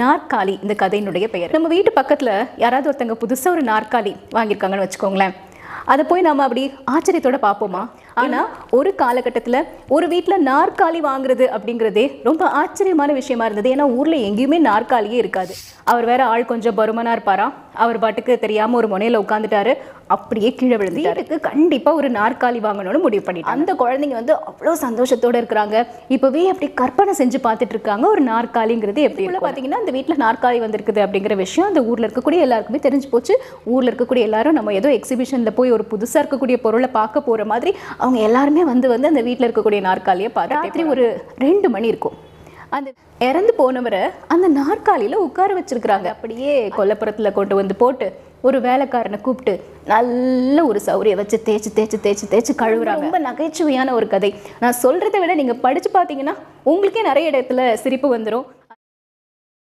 நாற்காலி இந்த கதையினுடைய பெயர். நம்ம வீட்டு பக்கத்துல யாராவது ஒருத்தங்க புதுசா ஒரு நாற்காலி வாங்கியிருக்காங்கன்னு வச்சுக்கோங்களேன். அதை போய் நம்ம அப்படி ஆச்சரியத்தோட பார்ப்போமா? ஆனா ஒரு காலகட்டத்துல ஒரு வீட்ல நாற்காலி வாங்குறது அப்படிங்கிறதே ரொம்ப ஆச்சரியமான விஷயமா இருந்தது. ஏன்னா ஊர்ல எங்கேயுமே நாற்காலியே இருக்காது. அவர் வேற ஆள் கொஞ்சம் பருமனா இருப்பாராம் அவர் பாட்டுக்கு தெரியாம ஒரு முனையில உட்காந்துட்டாரு அப்படியே கீழே விழுந்து வீட்டுக்கு கண்டிப்பா ஒரு நாற்காலி வாங்கணும்னு முடிவு பண்ணிட்டாங்க. அந்த குழந்தைங்க வந்து அவ்வளோ சந்தோஷத்தோட இருக்கிறாங்க. இப்பவே அப்படி கற்பனை செஞ்சு பார்த்துட்டு இருக்காங்க. ஒரு நாற்காலிங்கிறது எப்படி இருக்கும்? பார்த்தீங்கன்னா அந்த வீட்டில் நாற்காலி வந்திருக்குது அப்படிங்கிற விஷயம் அந்த ஊர்ல இருக்கக்கூடிய எல்லாருக்குமே தெரிஞ்சு போச்சு. ஊர்ல இருக்கக்கூடிய எல்லாரும் நம்ம ஏதோ எக்ஸிபிஷன்ல போய் ஒரு புதுசா இருக்கக்கூடிய பொருளை பார்க்க போற மாதிரி அவங்க எல்லாருமே வந்து வந்து அந்த வீட்டில் இருக்கக்கூடிய நாற்காலியை பார்த்து ராத்திரி ஒரு ரெண்டு மணி இருக்கும். அந்த இறந்து போனவரை அந்த நாற்காலியில உட்கார வச்சிருக்கிறாங்க. அப்படியே கொல்லப்புறத்துல கொண்டு வந்து போட்டு ஒரு வேலைக்காரனை கூப்பிட்டு நல்ல ஒரு சௌரிய வச்சு தேய்ச்சி தேய்ச்சி தேய்ச்சி தேய்ச்சி கழுவுறாங்க. ரொம்ப நகைச்சுவையான ஒரு கதை. நான் சொல்றதை விட நீங்க படிச்சு பார்த்தீங்கன்னா உங்களுக்கே நிறைய இடத்துல சிரிப்பு வந்துடும்